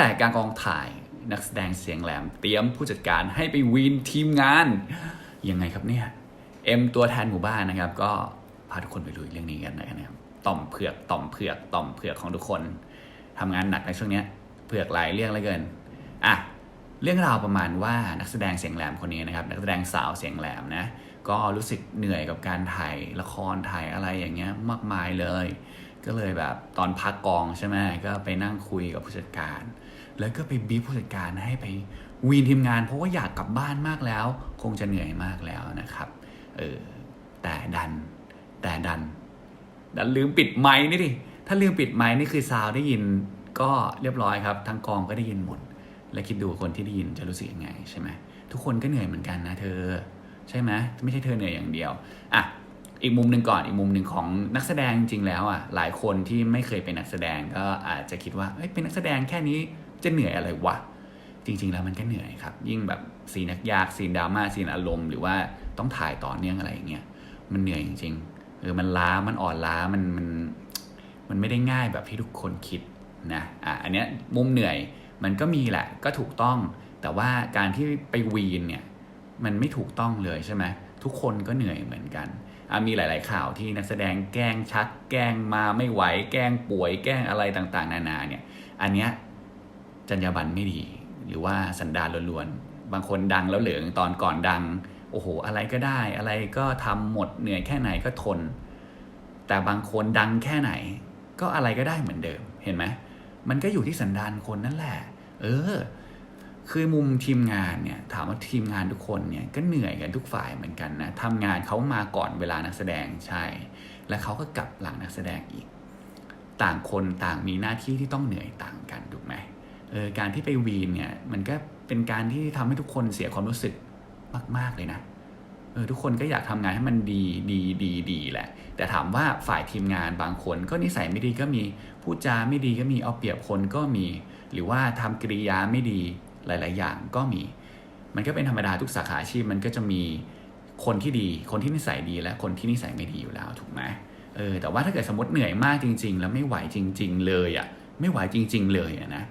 แต่การกองถ่ายนักแสดงเสียงแหลมเตรียมผู้จัดการให้ไปวีนทีมงาน ยังไงครับเนี่ย เอ็มตัวแทนหมู่บ้านนะครับ ก็พาทุกคนไปลุยเรื่องนี้กันนะครับต่อมเผือกต่อมเผือกต่อมเผือกของทุกคนทำงานหนักในช่วงนี้เผือกหลายเรื่องเหลือเกินอะเรื่องราวประมาณว่านักแสดงเสียงแหลมคนนี้นะครับ นักแสดงสาวเสียงแหลมนะก็รู้สึกเหนื่อยกับการถ่ายละครถ่ายอะไรอย่างเงี้ยมากมายเลย ก็เลยแบบตอนพักกองใช่ไหมก็ไปนั่งคุยกับผู้จัดการ แล้วก็ไปบีบผู้จัดการให้ไปวีนทีมงาน เพราะว่าอยากกลับบ้านมากแล้ว คงจะเหนื่อยมากแล้วนะครับเออแต่ดัน แต่ดัน ดันลืมปิดไมค์นี่ดิถ้าลืมปิดไมค์นี่คือซาวได้ยินก็เรียบร้อยครับทั้งกองก็ได้ยินหมด แล้วคิดดูคนที่ได้ยินจะรู้สึกยังไงใช่ไหมทุกคนก็เหนื่อยเหมือนกันนะเธอ ใช่ไหมไม่ใช่เธอเหนื่อยอย่างเดียวอะ อีกมุมหนึ่งก่อนอีกมุมหนึ่งของนักแสดงจริงๆแล้วอะหลายคนที่ไม่เคยเป็นนักแสดงก็อาจจะคิดว่าเอ้ยเป็นนักแสดงแค่นี้จะเหนื่อยอะไรวะจริง ๆ แล้วมันก็เหนื่อยครับ ยิ่งแบบซีนักยากซีนดราม่าซีนอารมณ์ หรือว่าต้องถ่ายต่อเนื่องอะไรอย่างเงี้ยมันเหนื่อยจริงๆเออมันล้ามันอ่อนล้ามันมันมันไม่ได้ง่ายแบบที่ทุกคนคิดนะอะอันเนี้ยมุมเหนื่อยมันก็มีแหละก็ถูกต้อง แต่ว่าการที่ไปวีนเนี่ยมันไม่ถูกต้องเลยใช่ไหมทุกคนก็เหนื่อยเหมือนกัน มีหลาย ๆ ข่าวที่นักแสดงแกล้งชัก แกล้งมาไม่ไหว แกล้งป่วย แกล้งอะไรต่าง ๆ นานาเนี่ย อันเนี้ยจรรยาบรรณไม่ดี หรือว่าสันดานล้วน ๆ บางคนดังแล้วเหลืองตอนก่อนดัง โอ้โห อะไรก็ได้ อะไรก็ทำหมด เหนื่อยแค่ไหนก็ทน แต่บางคนดังแค่ไหน ก็อะไรก็ได้เหมือนเดิม เห็นไหม มันก็อยู่ที่สันดานคนนั่นแหละ เออ คือมุมทีมงานเนี่ยถามว่าทีมงานทุกคนเนี่ยก็เหนื่อยกันทุกฝ่ายเหมือนกันนะทำงานเขามาก่อนเวลานักแสดงใช่ แล้วเขาก็กลับหลังนักแสดงอีก ต่างคนต่างมีหน้าที่ที่ต้องเหนื่อยต่างกันถูกไหมเออการที่ไปวีนเนี่ยมันก็เป็นการที่ทำให้ทุกคนเสียความรู้สึกมาก ๆ เลยนะเออทุกคนก็อยากทำงานให้มันดีดีดีดีแหละ แต่ถามว่าฝ่ายทีมงานบางคนก็นิสัยไม่ดีก็มีพูดจาไม่ดีก็มีเอาเปรียบคนก็มี หรือว่าทำกริยาไม่ดี หลาย ๆ อย่างก็มี มันก็เป็นธรรมดาทุกสาขาอาชีพมันก็จะมีคนที่ดี คนที่นิสัยดีและคนที่นิสัยไม่ดีอยู่แล้วถูกไหมเออแต่ว่าถ้าเกิดสมมติเหนื่อยมากจริง ๆ แล้วไม่ไหวจริง ๆ เลยอะ่ะไม่ไหวจริง ๆ เลยอะนะ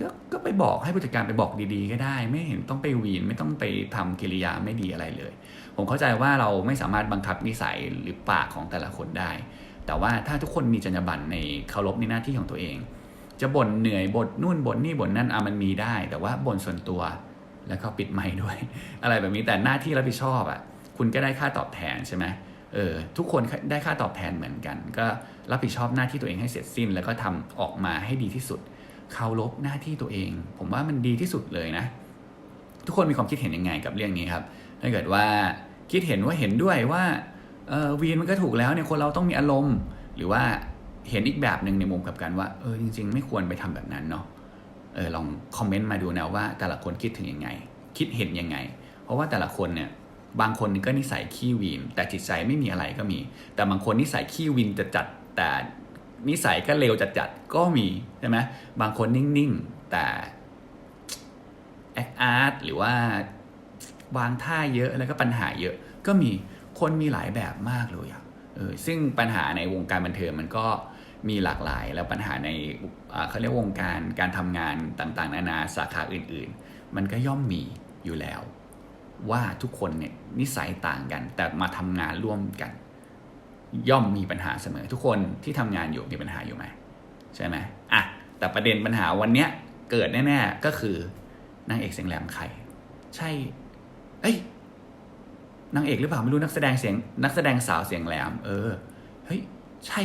ก็ก็ไปบอกให้ผู้จัดการไปบอกดีๆ ก็ได้ ไม่เห็นต้องไปวีนไม่ต้องไปทำกิริยาไม่ดีอะไรเลย ผมเข้าใจว่าเราไม่สามารถบังคับนิสัยหรือปากของแต่ละคนได้ แต่ว่าถ้าทุกคนมีจรรยาบรรณในเคารพในหน้าที่ของตัวเอง จะบ่นเหนื่อยบ่นนู่นบ่นนี่บ่นนั่นอะมันมีได้ แต่ว่าบ่นส่วนตัวแล้วก็ปิดไมค์ด้วย อะไรแบบนี้แต่หน้าที่รับผิดชอบอะคุณก็ได้ค่าตอบแทนใช่ไหมเออทุกคนได้ค่าตอบแทนเหมือนกัน ก็รับผิดชอบหน้าที่ตัวเองให้เสร็จสิ้น แล้วก็ทำออกมาให้ดีที่สุดเคารพหน้าที่ตัวเอง ผมว่ามันดีที่สุดเลยนะ ทุกคนมีความคิดเห็นยังไงกับเรื่องนี้ครับถ้าเกิดว่าคิดเห็นว่าเห็นด้วยว่าเออวีนมันก็ถูกแล้วเนี่ยคนเราต้องมีอารมณ์ หรือว่า เห็นอีกแบบหนึ่งในมุมกับกันว่าเออจริง ๆ ไม่ควรไปทำแบบนั้นเนาะเออลองคอมเมนต์มาดูนะว่าแต่ละคนคิดถึงยังไง คิดเห็นยังไง เพราะว่าแต่ละคนเนี่ยบางคนก็นิสัยขี้วีน แต่จิตใจไม่มีอะไรก็มี แต่บางคนนิสัยขี้วีนจะจัดแต่นิสัยก็เลวจัดจัดๆก็มีใช่ไหมบางคนนิ่งๆแต่แอคอาร์ตหรือว่าวางท่าเยอะแล้วก็ปัญหาเยอะ ก็มีคนมีหลายแบบมากเลยอะเออซึ่งปัญหาในวงการบันเทิงมันก็ มีหลากหลาย แล้วปัญหาในเขาเรียกวงการการทำงานต่างๆ นานาสาขาอื่น ๆ มันก็ย่อมมีอยู่แล้ว ว่าทุกคนเนี่ยนิสัยต่างกัน แต่มาทำงานร่วมกัน ย่อมมีปัญหาเสมอทุกคนที่ทำงานอยู่มีปัญหาอยู่ไหมใช่ไหมอะแต่ประเด็นปัญหาวันเนี้ยเกิดแน่ๆก็คือนางเอกเสียงแหลมใครใช่ เอ้ยนางเอกหรือเปล่าไม่รู้นักแสดงเสียงนักแสดงสาวเสียงแหลม เออเฮ้ยใช่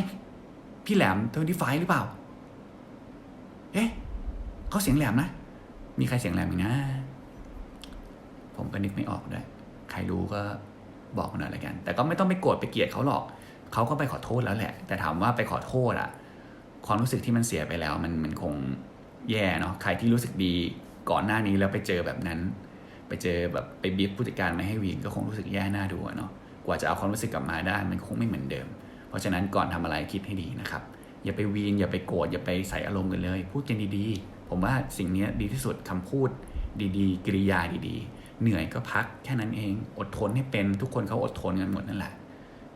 พี่แหลมทเวนตี้ไฟหรือเปล่า เอ๊ะเขาเสียงแหลมนะ มีใครเสียงแหลมอีกนะ ผมก็นึกไม่ออกด้วย ใครรู้ก็บอกหน่อยละกัน แต่ก็ไม่ต้องไปโกรธไปเกลียดเขาหรอก เขาก็ไปขอโทษแล้วแหละ แต่ถามว่าไปขอโทษอะความรู้สึกที่มันเสียไปแล้ว มันมันคงแย่เนาะ ใครที่รู้สึกดีก่อนหน้านี้แล้วไปเจอแบบนั้น ไปเจอแบบไปบีบผู้จัดการไม่ให้วีนก็คงรู้สึกแย่หน้าดูเนาะ กว่าจะเอาความรู้สึกกลับมาได้ มันคงไม่เหมือนเดิม เพราะฉะนั้นก่อนทำอะไรคิดให้ดีนะครับ อย่าไปวีนอย่าไปโกรธอย่าไปใส่อารมณ์กันเลย พูดกันดีๆ ผมว่าสิ่งนี้ดีที่สุดคำพูดดีๆ กิริยาดีๆ เหนื่อยก็พักแค่นั้นเอง อดทนให้เป็นทุกคนเขาอดทนกันหมดนั่นแหละ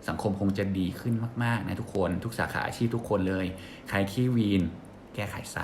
สังคมคงจะดีขึ้นมากๆนะทุกคน ทุกสาขาอาชีพทุกคนเลย ใครขี้วีน แก้ไขซะ